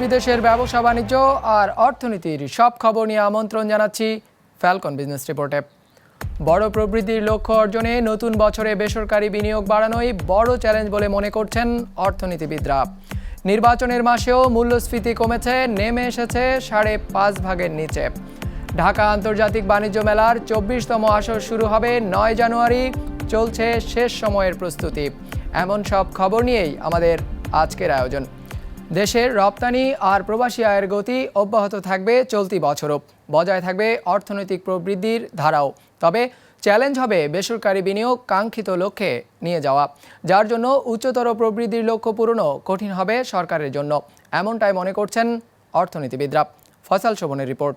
দেশ বিদেশের ব্যবসা বাণিজ্য আর অর্থনীতির সব খবর নিয়ে আমন্ত্রণ জানাচ্ছি ফ্যালকন বিজনেস রিপোর্টে বড় প্রবৃদ্ধির লক্ষ্য অর্জনে নতুন বছরে বেসরকারি বিনিয়োগ বাড়ানোই বড় চ্যালেঞ্জ বলে মনে করছেন অর্থনীতিবিদরা। নির্বাচনের মাসেও মূল্যস্ফীতি কমেছে, নেমে এসেছে সাড়ে পাঁচ ভাগের নিচে। ঢাকা আন্তর্জাতিক বাণিজ্য মেলার চব্বিশতম আসর শুরু হবে নয় জানুয়ারি, চলছে শেষ সময়ের প্রস্তুতি। এমন সব খবর নিয়েই আমাদের আজকের আয়োজন। দেশের রপ্তানি আর প্রবাসী আয়ের গতি অব্যাহত থাকবে চলতি বছরও। বজায় থাকবে অর্থনৈতিক প্রবৃদ্ধির ধারাও। তবে চ্যালেঞ্জ হবে বেসরকারি বিনিয়োগ কাঙ্ক্ষিত লক্ষ্যে নিয়ে যাওয়া। যার জন্য উচ্চতর প্রবৃদ্ধির লক্ষ্য পূরণও কঠিন হবে সরকারের জন্য। এমনটাই মনে করছেন অর্থনীতিবিদরা। ফসল শোভনের রিপোর্ট।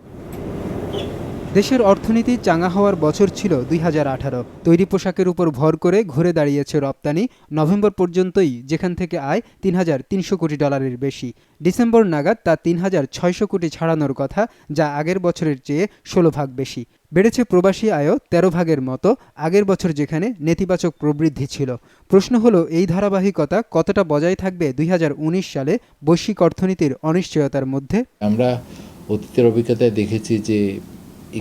দেশের অর্থনীতি চাঙা হওয়ার বছর ছিল দুই হাজার আঠারো। তৈরি পোশাকের উপর ভর করে ঘুরে দাঁড়িয়েছে রপ্তানি। নভেম্বর পর্যন্তই যেখান থেকে আয় তিন হাজার তিনশো কোটি ডলারের বেশি। ডিসেম্বর নাগাদ তা তিন হাজার ছয়শো কোটি ছাড়ানোর কথা, যা আগের বছরের চেয়ে ষোলো ভাগ বেশি। বেড়েছে প্রবাসী আয়ও তেরো ভাগের মতো, আগের বছর যেখানে নেতিবাচক প্রবৃদ্ধি ছিল। প্রশ্ন হলো, এই ধারাবাহিকতা কতটা বজায় থাকবে দুই হাজার উনিশ সালে বৈশ্বিক অর্থনীতির অনিশ্চয়তার মধ্যে? আমরা অতীতের অভিজ্ঞতায় দেখেছি যে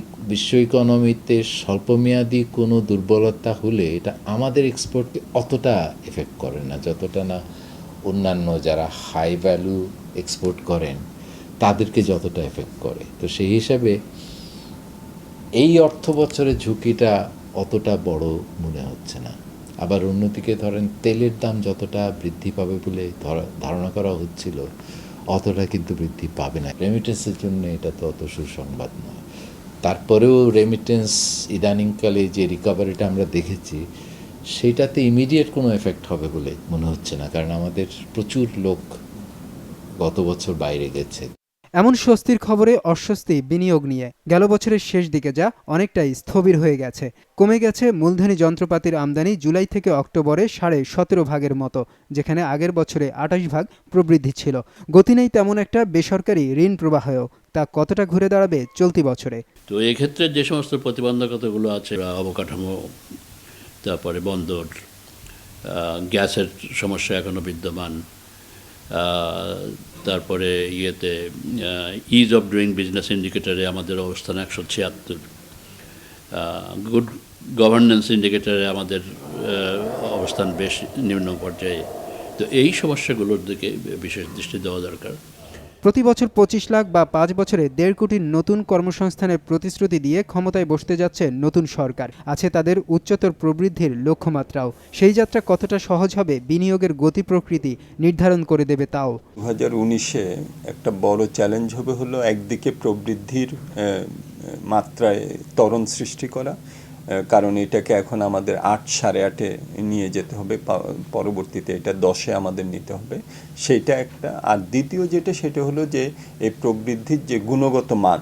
বিশ্ব ইকোনমিতে স্বল্পমেয়াদী কোনো দুর্বলতা হলে এটা আমাদের এক্সপোর্টকে অতটা এফেক্ট করে না। যতটা না অন্যান্য যারা হাই ভ্যালু এক্সপোর্ট করেন, তাদেরকে যতটা এফেক্ট করে। তো সেই হিসাবে এই অর্থ বছরের ঝুঁকিটা অতটা বড় মনে হচ্ছে না। আবার অন্যদিকে ধরেন, তেলের দাম যতটা বৃদ্ধি পাবে বলে ধরা- ধারণা করা হচ্ছিল, অতটা কিন্তু বৃদ্ধি পাবে না। রেমিটেন্সের জন্য এটা তো অত সুসংবাদ নয়। তারপরেও রেমিটেন্স ইদানিংকালে যে রিকভারিটা আমরা দেখেছি সেটাতে ইমিডিয়েট কোনো এফেক্ট হবে বলে মনে হচ্ছে না, কারণ আমাদের প্রচুর লোক গত বছর বাইরে গেছে। এমন স্বস্তির খবরে অস্বস্তি বিনিয়োগ নিয়ে গেল বছরের শেষ দিকে যা অনেকটাই স্থবির হয়ে গেছে। কমে গেছে মূলধনী যন্ত্রপাতির আমদানি জুলাই থেকে অক্টোবরে সাড়ে সতেরো ভাগের মতো, যেখানে আগের বছরে আঠাশ ভাগ প্রবৃদ্ধি ছিল। গতি নেই তেমন একটা বেসরকারি ঋণ প্রবাহেও। তা কতটা ঘুরে দাঁড়াবে চলতি বছরে? তো এক্ষেত্রে যে সমস্ত প্রতিবন্ধকতাগুলো আছে, অবকাঠামো, তারপরে বন্দর গ্যাসের সমস্যা এখনও বিদ্যমান তারপরে ইয়েতে ইজ অফ ডুইং বিজনেস ইন্ডিকেটারে আমাদের অবস্থান একশো ছিয়াত্তর গুড গভর্নেন্স ইন্ডিকেটারে আমাদের অবস্থান বেশ নিম্ন পর্যায়ে। তো এই সমস্যাগুলোর দিকে বিশেষ দৃষ্টি দেওয়া দরকার। প্রতি বছর পঁচিশ লাখ বা পাঁচ বছরে দেড় কোটি নতুন কর্মসংস্থানের প্রতিশ্রুতি দিয়ে ক্ষমতায় বসতে যাচ্ছে নতুন সরকার। আছে তাদের উচ্চতর প্রবৃদ্ধির লক্ষ্যমাত্রাও। সেই যাত্রা কতটা সহজ হবে বিনিয়োগের গতি প্রকৃতি নির্ধারণ করে দেবে তাও। দু হাজার উনিশে একটা বড় চ্যালেঞ্জ হবে হলো একদিকে প্রবৃদ্ধির মাত্রায় ত্বরণ সৃষ্টি করা কারণ এটাকে এখন আমাদের আট সাড়ে আটে নিয়ে যেতে হবে পরবর্তীতে এটা দশে আমাদের নিতে হবে। সেইটা একটা। আর দ্বিতীয় যেটা, সেটা হলো যে এই প্রবৃদ্ধির যে গুণগত মান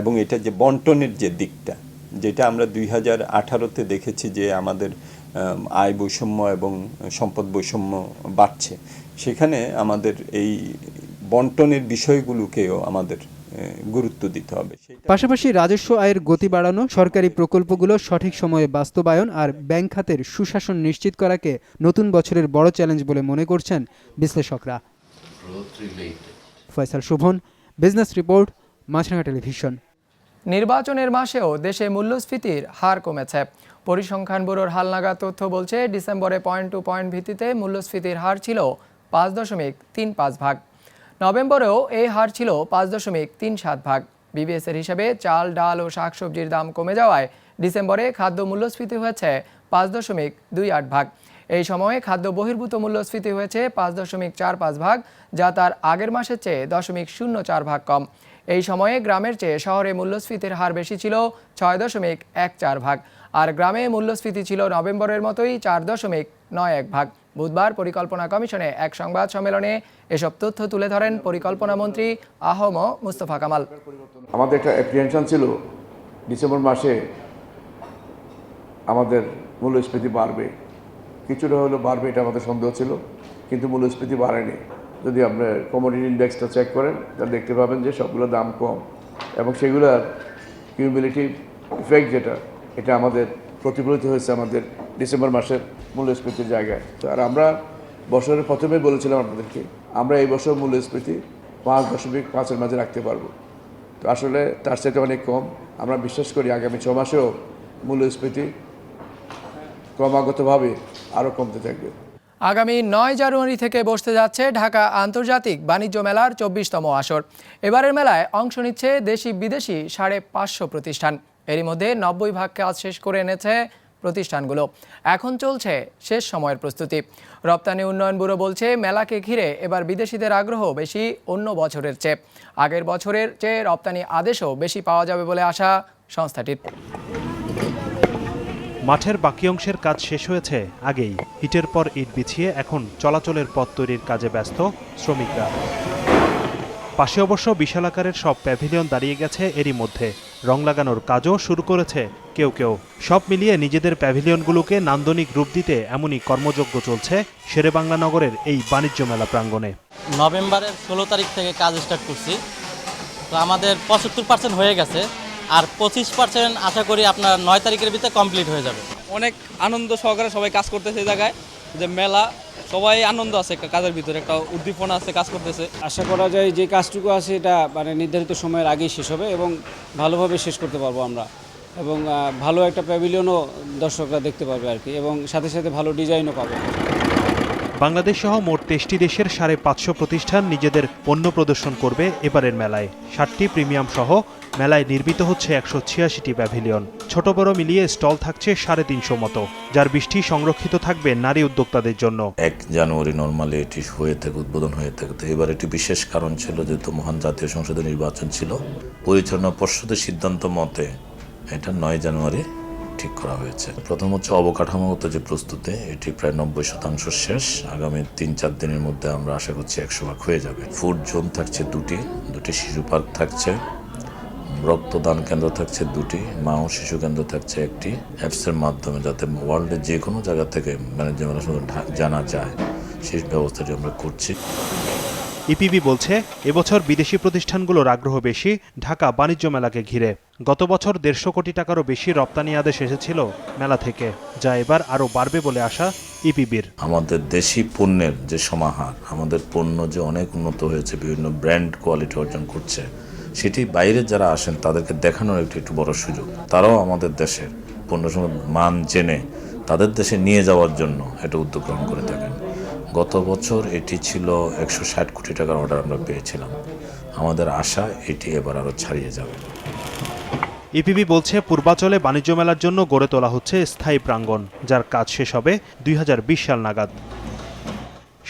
এবং এটা যে বন্টনের যে দিকটা, যেটা আমরা দুই হাজার আঠারোতে দেখেছি যে আমাদের আয় বৈষম্য এবং সম্পদ বৈষম্য বাড়ছে। সেখানে আমাদের এই বন্টনের বিষয়গুলোকেও আমাদের গুরুত্ব দিতে হবে। পাশাপাশি রাজস্ব আয়ের গতি বাড়ানো সরকারি প্রকল্পগুলো সঠিক সময়ে বাস্তবায়ন আর ব্যাংক খাতের সুশাসন নিশ্চিত করাকে নতুন বছরের বড় চ্যালেঞ্জ বলে মনে করছেন বিশ্লেষকরা। Faisal Shovon business report Maasranga television. নির্বাচনের মাসেও দেশে মূল্যস্ফীতির হার কমেছে। পরিসংখ্যান ব্যুরোর হালনাগাদ তথ্য বলছে ডিসেম্বরে পয়েন্ট টু পয়েন্ট ভিত্তিতে মূল্যস্ফীতির হার ছিল পাঁচ দশমিক তিন পাঁচ ভাগ। নভেম্বরেও এই হার ছিল পাঁচ দশমিক তিন সাত ভাগ। বিবিএসের হিসাবে চাল, ডাল ও শাকসবজির দাম কমে যাওয়ায় ডিসেম্বরে খাদ্য মূল্যস্ফীতি হয়েছে পাঁচ দশমিক দুই আট ভাগ। এই সময়ে খাদ্য বহির্ভূত মূল্যস্ফীতি হয়েছে পাঁচ দশমিক চার পাঁচ ভাগ, যা তার আগের মাসের চেয়ে দশমিক শূন্য চার ভাগ কম। এই সময়ে গ্রামের চেয়ে শহরে মূল্যস্ফীতির হার বেশি ছিল ছয় দশমিক এক চার ভাগ। আর গ্রামে মূল্যস্ফীতি ছিল নভেম্বরের মতোই চার দশমিক নয় এক ভাগ। বুধবার পরিকল্পনা কমিশনে এক সংবাদ সম্মেলনে এসব তথ্য তুলে ধরেন পরিকল্পনা মন্ত্রী আহম মুস্তফা কামাল। আমাদের একটা অ্যাপ্রিহেনশন ছিল, ডিসেম্বর মাসে আমাদের মূল্যস্ফীতি বাড়বে। কিছুটা হলেও বাড়বে এটা আমাদের সন্দেহ ছিল, কিন্তু মূল্যস্ফীতি বাড়েনি। যদি আপনার কমোডিটি ইন্ডেক্সটা চেক করেন, তাহলে দেখতে পাবেন যে সবগুলো দাম কম। এবং সেগুলোর কিউমিলিটিভ ইফেক্ট যেটা, এটা আমাদের প্রতিফলিত হয়েছে আমাদের ডিসেম্বর মাসের মূল্যস্ফীতির জায়গায়। তো আর আমরা বছরের প্রথমে বলেছিলাম আপনাদেরকে, আমরা এই বছর মূল্যস্ফীতি পাঁচ দশমিক পাঁচের মাঝে রাখতে পারব। তো আসলে তার সাথে অনেক কম। আমরা বিশ্বাস করি আগামী ছ মাসেও মূল্যস্ফীতি ক্রমাগতভাবে আরও কমতে থাকবে। আগামী নয় জানুয়ারি থেকে বসতে যাচ্ছে ঢাকা আন্তর্জাতিক বাণিজ্য মেলার চব্বিশতম আসর। এবারের মেলায় অংশ নিচ্ছে দেশি বিদেশি সাড়ে পাঁচশো প্রতিষ্ঠান। এরই মধ্যে নব্বই ভাগ কাজ শেষ করে এনেছে প্রতিষ্ঠানগুলো। এখন চলছে শেষ সময়ের প্রস্তুতি। রপ্তানি উন্নয়ন ব্যুরো বলছে, মেলাকে ঘিরে এবার বিদেশিদের আগ্রহ বেশি অন্য বছরের চেয়ে। আগের বছরের চেয়ে রপ্তানি আদেশও বেশি পাওয়া যাবে বলে আশা সংস্থাটির। মাঠের বাকি অংশের কাজ শেষ হয়েছে আগেই। ইটের পর ইট বিছিয়ে এখন চলাচলের পথ তৈরির কাজে ব্যস্ত শ্রমিকরা। পাশে অবশ্য বিশাল আকারের সব প্যাভিলিয়ন দাঁড়িয়ে গেছে এরই মধ্যে। রং লাগানোর কাজও শুরু করেছে কেউ কেউ। সব মিলিয়ে নিজেদের প্যাভিলিয়নগুলোকে নান্দনিক রূপ দিতে এমনই কর্মযজ্ঞ চলছে শেরেবাংলা নগরের এই বাণিজ্য মেলা প্রাঙ্গণে। নভেম্বরের ষোলো তারিখ থেকে কাজ স্টার্ট করছি। তো আমাদের পঁচাত্তর পার্সেন্ট হয়ে গেছে আর পঁচিশ পার্সেন্ট আশা করি আপনার নয় তারিখের ভিতরে কমপ্লিট হয়ে যাবে। অনেক আনন্দ সহকারে সবাই কাজ করতেছে এই জায়গায়। যে মেলা, সবাই আনন্দ আছে কাজের ভিতরে, একটা উদ্দীপনা আছে, কাজ করতেছে। আশা করা যায় যে কাজটুকু আছে, এটা মানে নির্ধারিত সময়ের আগেই শেষ হবে এবং ভালোভাবে শেষ করতে পারব আমরা। এবং ভালো একটা প্যাভিলিয়নও দর্শকরা দেখতে পারবে আর কি, এবং সাথে সাথে ভালো ডিজাইনও পাবে। বাংলাদেশ সহ মোট তেইশটি দেশের সাড়ে পাঁচশো প্রতিষ্ঠান নিজেদের পণ্য প্রদর্শন করবে এবারের মেলায়। ষাটটি প্রিমিয়াম সহ মেলায় নির্মিত হচ্ছে একশো ছিয়াশিটি প্যাভিলিয়ন। ছোট বড় মিলিয়ে স্টল থাকছে সাড়ে তিনশো মতো, যার বৃষ্টি সংরক্ষিত থাকবে নারী উদ্যোক্তাদের জন্য। এক জানুয়ারি নর্মালি এটি হয়ে থাকে, উদ্বোধন হয়ে থাকে তো এবার এটি বিশেষ কারণ ছিল যেহেতু মহান জাতীয় সংসদের নির্বাচন ছিল। পরিচালনা পর্ষদের সিদ্ধান্ত মতে এটা নয় জানুয়ারি ঠিক করা হয়েছে। প্রথম হচ্ছে অবকাঠামোগত যে প্রস্তুতি, এটি প্রায় নব্বই শতাংশ শেষ। আগামী তিন চার দিনের মধ্যে আমরা আশা করছি একশো ভাগ হয়ে যাবে। ফুড জোন থাকছে দুটি দুটি শিশু পার্ক থাকছে, রক্তদান কেন্দ্র থাকছে দুটি, মা ও শিশু কেন্দ্র থাকছে একটি। অ্যাপসের মাধ্যমে যাতে ওয়ার্ল্ডের যে কোনো জায়গা থেকে ঢা- জানা যায়, সেই ব্যবস্থাটি আমরা করছি। ইপিবি বলছে, এবছর বিদেশি প্রতিষ্ঠানগুলোর আগ্রহ বেশি, ঢাকা বাণিজ্য মেলাকে ঘিরে। গত বছর দেড়শো কোটি টাকারও বেশি রপ্তানি আদেশ এসেছিল মেলা থেকে, যা এবার আরও বাড়বে বলে আশা ইপিবির। আমাদের দেশি পণ্যের যে সমাহার, আমাদের পণ্য যে অনেক উন্নত হয়েছে, বিভিন্ন ব্র্যান্ড কোয়ালিটি অর্জন করছে, সেটি বাইরে যারা আসেন, তাদেরকে দেখানোর একটি, একটু বড় সুযোগ। তারাও আমাদের দেশের পণ্য মান জেনে, তাদের দেশে নিয়ে যাওয়ার জন্য একটা উদ্যোগ গ্রহণ করে থাকেন। গত বছর এটি ছিল একশো ষাট কোটি টাকার অর্ডার আমরা পেয়েছিলাম। আমাদের আশা এটি এবার আরও ছাড়িয়ে যাবে। ইপিবি বলছে পূর্বাচলে বাণিজ্য মেলার জন্য গড়ে তোলা হচ্ছে স্থায়ী প্রাঙ্গণ যার কাজ শেষ হবে দুই হাজার বিশ সাল নাগাদ।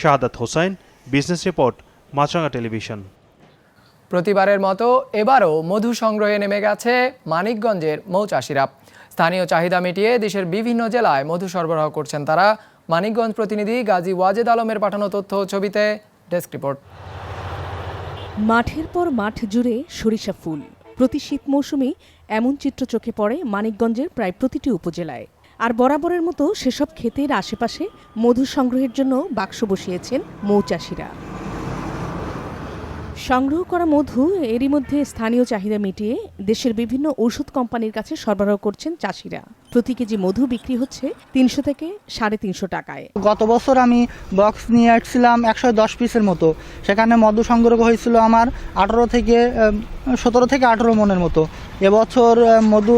Shahadat Hossain business report Maasranga television. প্রতিবারের মতো এবারও মধু সংগ্রহে নেমে গেছে মানিকগঞ্জের মৌচাষিরা। স্থানীয় চাহিদা মিটিয়ে দেশের বিভিন্ন জেলায় মধু সরবরাহ করছেন তারা। মানিকগঞ্জ প্রতিনিধি গাজী ওয়াজেদ আলমের পাঠানো তথ্য ছবিতে ডেস্ক রিপোর্ট। মাঠের পর মাঠ জুড়ে সরিষা ফুল। প্রতি শীত মৌসুমে এমন চিত্র চোখে পড়ে মানিকগঞ্জের প্রায় প্রতিটি উপজেলায়। আর বরাবরের মতো সেসব ক্ষেতের আশেপাশে মধু সংগ্রহের জন্য বাক্স বসিয়েছেন মৌচাষিরা। সংগ্রহ করা মধু এরই মধ্যে স্থানীয় চাহিদা মিটিয়ে দেশের বিভিন্ন ওষুধ কোম্পানির কাছে সরবরাহ করছেন চাষিরা। প্রতি কেজি মধু বিক্রি হচ্ছে তিনশো থেকে সাড়ে তিনশো টাকায়। গত বছর আমি বক্স নিয়ে আসছিলাম একশো দশ পিসের মতো। সেখানে মধু সংগ্রহ হয়েছিল আমার আঠারো থেকে সতেরো থেকে আঠেরো মনের মতো। এবছর মধু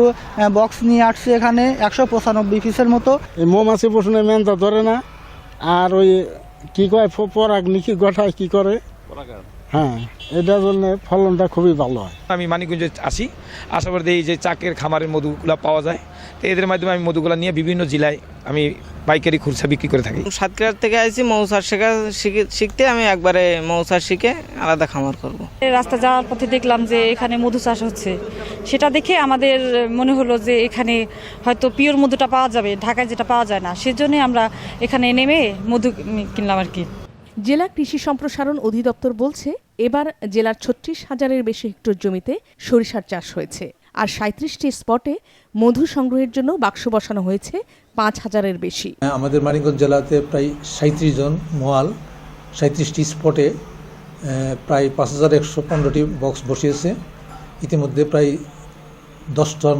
বক্স নিয়ে আসছি এখানে একশো পঁচানব্বই পিসের মতো। এই মৌমাছি বসুনে মেনটা ধরে না। আর ওই কি কয় পরাগ নিকি গঠায় কি করে? হ্যাঁ এটার জন্য ফলনটা খুবই ভালো হয়। আমি মানিকগঞ্জে আসি আসার পর এই যে চাকের খামারের মধুগুলো পাওয়া যায়। তো এদের মাধ্যমে আমি মধুগুলো নিয়ে বিভিন্ন জেলায় আমি পাইকারি খুচরা বিক্রি করে থাকি। সাতক্ষীরা থেকে আসছি মৌসার শেখা শিখতে আমি একবারে মৌসার শিখে আলাদা খামার করব। রাস্তা যাওয়ার পথে দেখলাম যে এখানে মধু চাষ হচ্ছে। সেটা দেখে আমাদের মনে হলো যে এখানে হয়তো পিওর মধুটা পাওয়া যাবে ঢাকায় যেটা পাওয়া যায় না। সেজন্য আমরা এখানে নেমে মধু কিনলাম আর কি। জেলা কৃষি সম্প্রসারণ অধিদপ্তর বলছে, এবার জেলার ছত্রিশ হাজারের বেশি হেক্টর জমিতে সরিষার চাষ হয়েছে। আর সাঁত্রিশটি স্পটে মধু সংগ্রহের জন্য বাক্স বসানো হয়েছে পাঁচ হাজারের বেশি। আমাদের মানিকগঞ্জ জেলাতে প্রায় সাঁত্রিশ জন মোয়াল সাঁত্রিশটি স্পটে প্রায় পাঁচ হাজার একশো পনেরোটি বক্স বসিয়েছে। ইতিমধ্যে প্রায় দশ টন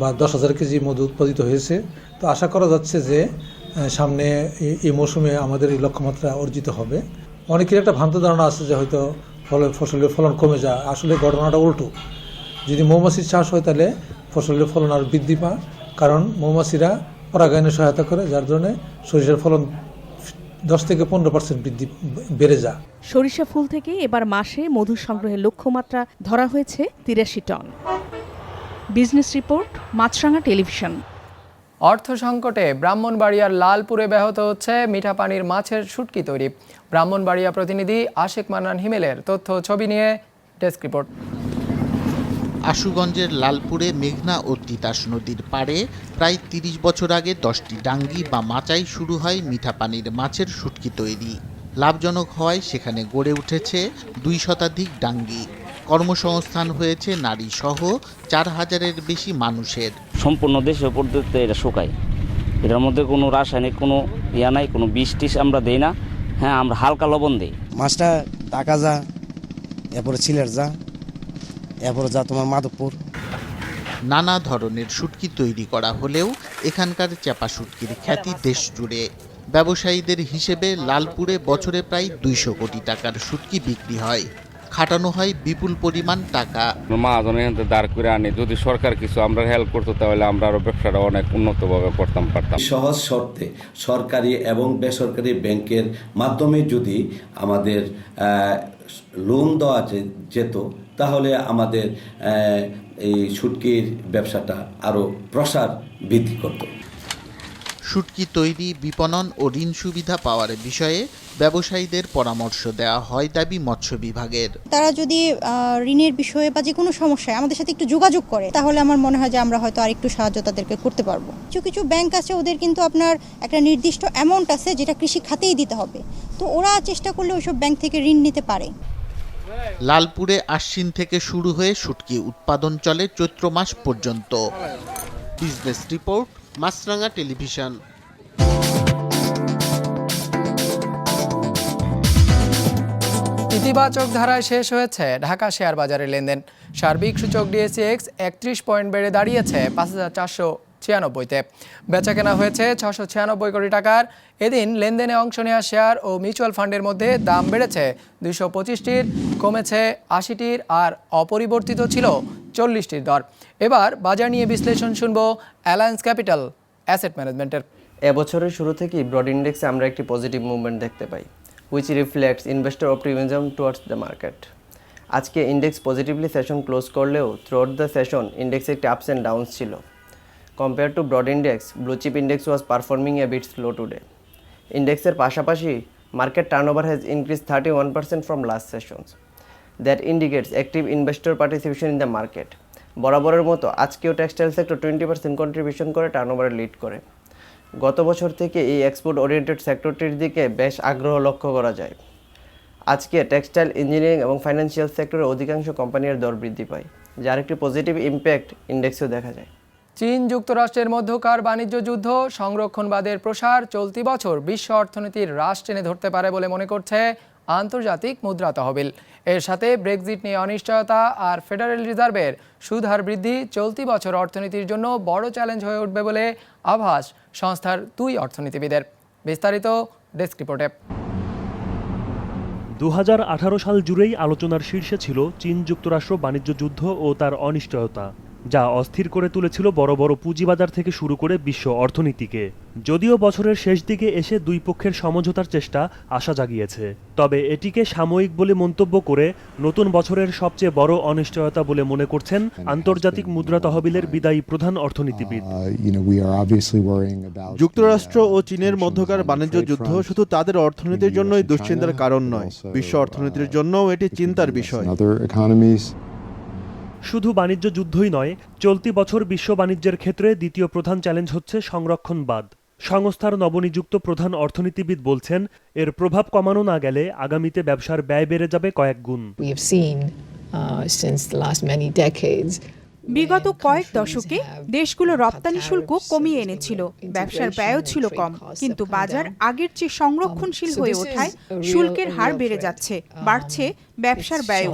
বা দশ হাজার কেজি মধু উৎপাদিত হয়েছে। তো আশা করা যাচ্ছে যে সামনে এই- মৌসুমে আমাদের এই লক্ষ্যমাত্রা অর্জিত হবে। অনেকের একটা ভ্রান্ত ধারণা আছে যে হয়তো ফলে ফসলের ফলন কমে যায়। আসলে ঘটনাটা উল্টো। যদি মৌমাছির চাষ হয় তাহলে ফসলের ফলন আরও বৃদ্ধি পায়, কারণ মৌমাছিরা পরাগায়নে সহায়তা করে, যার জন্য সরিষার ফলন দশ থেকে পনেরো পার্সেন্ট বৃদ্ধি বেড়ে যায়। সরিষা ফুল থেকে এবার মাসে মধু সংগ্রহের লক্ষ্যমাত্রা ধরা হয়েছে তিরাশি ton. Business report, Maasranga television. অর্থ সংকটে ব্রাহ্মণবাড়িয়ার লালপুরে ব্যাহত হচ্ছে মিঠা পানির মাছের শুটকি তৈরি। ব্রাহ্মণবাড়িয়া প্রতিনিধি আশেক মান্নান হিমেলের তথ্য ছবি নিয়ে ডেস্ক রিপোর্ট। আশুগঞ্জের লালপুরে মেঘনা ও তিতাস নদীর পাড়ে প্রায় তিরিশ বছর আগে দশটি ডাঙ্গি বা মাচাই শুরু হয় মিঠা পানির মাছের শুটকি তৈরি। লাভজনক হওয়ায় সেখানে গড়ে উঠেছে দুই শতাধিক ডাঙ্গি। কর্মসংস্থান হয়েছে নারী সহ চার হাজারের বেশি মানুষের। সম্পূর্ণ দেশীয় পদ্ধতিতে এটা শুকাই এটার মধ্যে কোনো রাসায়নিক কোনো ইয়া নাই কোনো বিষ টিস আমরা দেই না। হ্যাঁ আমরা হালকা লবণ দিই। মাছটা টাকা যা এরপরে সিলেট যা এরপরে যা তোমার মাধবপুর। নানা ধরনের শুটকি তৈরি করা হলেও এখানকার চাপা শুটকির খ্যাতি দেশ জুড়ে ব্যবসায়ীদের হিসেবে লালপুরে বছরে প্রায় দুইশো কোটি টাকার শুটকি বিক্রি হয়। খাটানো হয় বিপুল পরিমাণ টাকা। মাহাজন এখান থেকে দাঁড় করে আনি। যদি সরকার কিছু আমরা হেল্প করতো তাহলে আমরা আরও ব্যবসাটা অনেক উন্নতভাবে করতাম পারতাম। সহজ শর্তে সরকারি এবং বেসরকারি ব্যাংকের মাধ্যমে যদি আমাদের লোন দেওয়া যেত তাহলে আমাদের এই শুটকির ব্যবসাটা আরও প্রসার বৃদ্ধি করত। শুটকি তৈরি বিপণন ও ঋণ সুবিধা পাওয়ার বিষয়ে ব্যবসায়ীদের পরামর্শ দেওয়া হয় দাবি মৎস্য বিভাগের। তারা যদি ঋণের বিষয়ে বা যে কোনো সমস্যায় আমাদের সাথে একটু যোগাযোগ করে তাহলে আমার মনে হয় যে আমরা হয়তো আরেকটু সাহায্য তাদেরকে করতে পারব। কিছু কিছু ব্যাংক আছে ওদের কিন্তু আপনার একটা নির্দিষ্ট অ্যামাউন্ট আছে যেটা কৃষি খাতেই দিতে হবে। তো ওরা চেষ্টা করলে ওইসব ব্যাংক থেকে ঋণ নিতে পারে। লালপুরে আশ্বিন থেকে শুরু হয়ে শুটকি উৎপাদন চলে চৈত্র মাস পর্যন্ত। Business report Maasranga television. ইতিবাচক ধারায় শেষ হয়েছে ঢাকা শেয়ার বাজারের লেনদেন। সার্বিক সূচক ডিএসিএক্স একত্রিশ পয়েন্ট বেড়ে দাঁড়িয়েছে পাঁচ হাজার চারশো ছিয়ানব্বইতে। বেচাকেনা হয়েছে ছশো ছিয়ানব্বই কোটি টাকার। এদিন লেনদেনে অংশ নেওয়া শেয়ার ও মিউচুয়াল ফান্ডের মধ্যে দাম বেড়েছে দুইশো পঁচিশটির, কমেছে আশিটির আর অপরিবর্তিত ছিল চল্লিশটির দর। এবার বাজার নিয়ে বিশ্লেষণ শুনব অ্যালায়েন্স ক্যাপিটাল অ্যাসেট ম্যানেজমেন্টের। এবছরের শুরু থেকেই ব্রড ইন্ডেক্সে আমরা একটি পজিটিভ মুভমেন্ট দেখতে পাই which reflects investor optimism towards the market আজকে ইন্ডেক্স পজিটিভলি সেশন ক্লোজ করলেও থ্রুআউট দ্য সেশন ইন্ডেক্সে একটি আপস অ্যান্ড ডাউনস ছিল। Compare to broad index blue chip index was performing a bit slow today ইন্ডেক্সের পাশাপাশি market turnover has increase thirty one percent from last sessions that indicates active investor participation in the market বরাবরের মতো আজকেও textile sector twenty percent contribution করে টার্নওভারে lead করে। গত বছর থেকে এই এক্সপোর্ট ওরিয়েন্টেড সেক্টরটির দিকে বেশ আগ্রহ লক্ষ্য করা যায়। আজকে টেক্সটাইল ইঞ্জিনিয়ারিং এবং ফাইন্যান্সিয়াল সেক্টরের অধিকাংশ কোম্পানির দর বৃদ্ধি পায়, যার একটি পজিটিভ ইম্প্যাক্ট ইন্ডেক্সেও দেখা যায়। চীন যুক্তরাষ্ট্রের মধ্যকার বাণিজ্য যুদ্ধ, সংরক্ষণবাদের প্রসার চলতি বছর বিশ্ব অর্থনীতির হ্রাস টেনে ধরতে পারে বলে মনে করছে আন্তর্জাতিক মুদ্রা তহবিল। এর সাথে ব্রেক্সিট নিয়ে অনিশ্চয়তা আর ফেডারেল রিজার্ভের সুদহার বৃদ্ধি চলতি বছর অর্থনীতির জন্য বড় চ্যালেঞ্জ হয়ে উঠবে বলে আভাস সংস্থার দুই অর্থনীতিবিদের। বিস্তারিত ডেস্ক রিপোর্টে। দু হাজার আঠারো সাল জুড়েই আলোচনার শীর্ষে ছিল চীন যুক্তরাষ্ট্র বাণিজ্য যুদ্ধ ও তার অনিশ্চয়তা। যা অস্থির করে তুলেছিল বড় বড় পুঁজিবাজার থেকে শুরু করে বিশ্ব অর্থনীতিকে। যদিও বছরের শেষ দিকে এসে দুই পক্ষের সমঝোতার চেষ্টা আশা জাগিয়েছে। তবে এটিকে সাময়িক বলে মন্তব্য করে নতুন বছরের সবচেয়ে বড় অনিশ্চয়তা বলে মনে করছেন আন্তর্জাতিক মুদ্রা তহবিলের বিদায়ী প্রধান অর্থনীতিবিদ। যুক্তরাষ্ট্র ও চীনের মধ্যকার বাণিজ্য যুদ্ধ শুধু তাদের অর্থনীতির জন্যই দুশ্চিন্তার কারণ নয় বিশ্ব অর্থনীতির জন্যও এটি চিন্তার বিষয়। শুধু বাণিজ্য যুদ্ধই নয় চলতি বছর বিশ্ব বাণিজ্যের ক্ষেত্রে দ্বিতীয় প্রধান চ্যালেঞ্জ হচ্ছে সংরক্ষণবাদ। সংস্থার নবনিযুক্ত প্রধান অর্থনীতিবিদ বলছেন এর প্রভাব কমানো না গেলে আগামীতে ব্যবসার ব্যয় বেড়ে যাবে কয়েক গুণ। Uh, বিগত কয়েক দশকে দেশগুলো রপ্তানি শুল্ক কমিয়ে এনেছিল। ব্যবসার ব্যয়ও ছিল কম কিন্তু বাজার আগের চেয়ে সংরক্ষণশীল হয়ে ওঠায় শুল্কের হার বেড়ে যাচ্ছে বাড়ছে ব্যবসার ব্যয়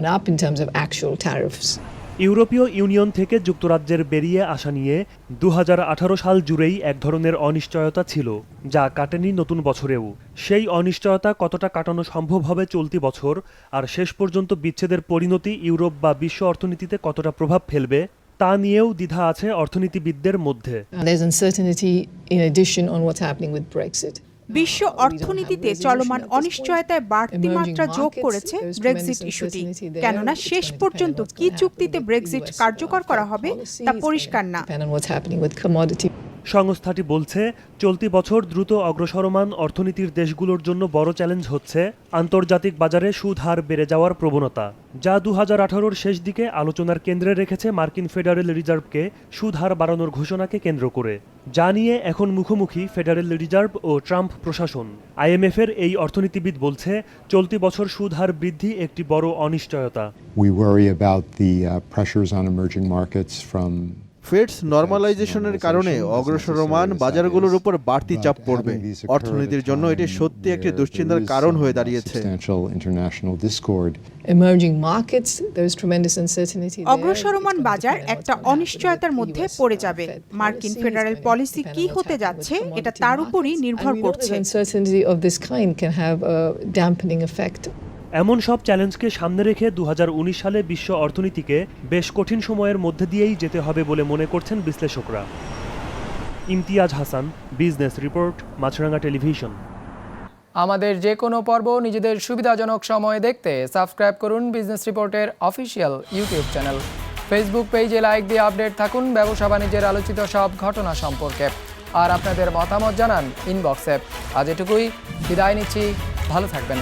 ইউরোপীয় ইউনিয়ন থেকে যুক্তরাজ্যের বেরিয়ে আসা নিয়ে দু হাজার আঠারো সাল জুড়েই এক ধরনের অনিশ্চয়তা ছিল, যা কাটেনি নতুন বছরেও। সেই অনিশ্চয়তা কতটা কাটানো সম্ভব হবে চলতি বছর আর শেষ পর্যন্ত বিচ্ছেদের পরিণতি ইউরোপ বা বিশ্ব অর্থনীতিতে কতটা প্রভাব ফেলবে, তা নিয়েও দ্বিধা আছে অর্থনীতিবিদদের মধ্যে। বিশ্ব অর্থনীতিতে চলমান অনিশ্চয়তায় বাড়তি মাত্রা যোগ করেছে ব্রেক্সিট ইস্যুটি। কেননা শেষ পর্যন্ত কি চুক্তিতে ব্রেক্সিট কার্যকর করা হবে তা পরিষ্কার না। সংস্থাটি বলছে, চলতি বছর দ্রুত অগ্রসরমান অর্থনীতির দেশগুলোর জন্য বড় চ্যালেঞ্জ হচ্ছে আন্তর্জাতিক বাজারে সুদ হার বেড়ে যাওয়ার প্রবণতা, যা দু হাজার শেষ দিকে আলোচনার কেন্দ্রে রেখেছে মার্কিন ফেডারেল রিজার্ভকে সুদ হার বাড়ানোর ঘোষণাকে কেন্দ্র করে, যা নিয়ে এখন মুখোমুখি ফেডারেল রিজার্ভ ও ট্রাম্প প্রশাসন। আইএমএফের এই অর্থনীতিবিদ বলছে, চলতি বছর সুদ হার বৃদ্ধি একটি বড় অনিশ্চয়তা। ফেডস নর্মালাইজেশনের কারণে অগ্রসরমান বাজারগুলোর উপর বাড়তি চাপ পড়বে। অর্থনীতির জন্য এটি সত্যি একটি দুশ্চিন্তার কারণ হয়ে দাঁড়িয়েছে. অগ্রসরমান বাজার একটা অনিশ্চয়তার মধ্যে পড়ে যাবে। মার্কিন ফেডারেল পলিসি কি হতে যাচ্ছে এটা তার উপরই নির্ভর করছে। এমন সব চ্যালেঞ্জকে সামনে রেখে দু হাজার উনিশ সালে বিশ্ব অর্থনীতিকে বেশ কঠিন সময়ের মধ্যে দিয়েই যেতে হবে বলে মনে করছেন বিশ্লেষকরা। Imtiaz Hasan, business report Maasranga television. আমাদের যে কোনো পর্ব নিজেদের সুবিধাজনক সময়ে দেখতে সাবস্ক্রাইব করুন বিজনেস রিপোর্টের অফিসিয়াল ইউটিউব চ্যানেল। ফেসবুক পেজে লাইক দিয়ে আপডেট থাকুন ব্যবসা বাণিজ্যের আলোচিত সব ঘটনা সম্পর্কে। আর আপনাদের মতামত জানান ইনবক্সে। আজ এটুকুই, বিদায় নিচ্ছি, ভালো থাকবেন।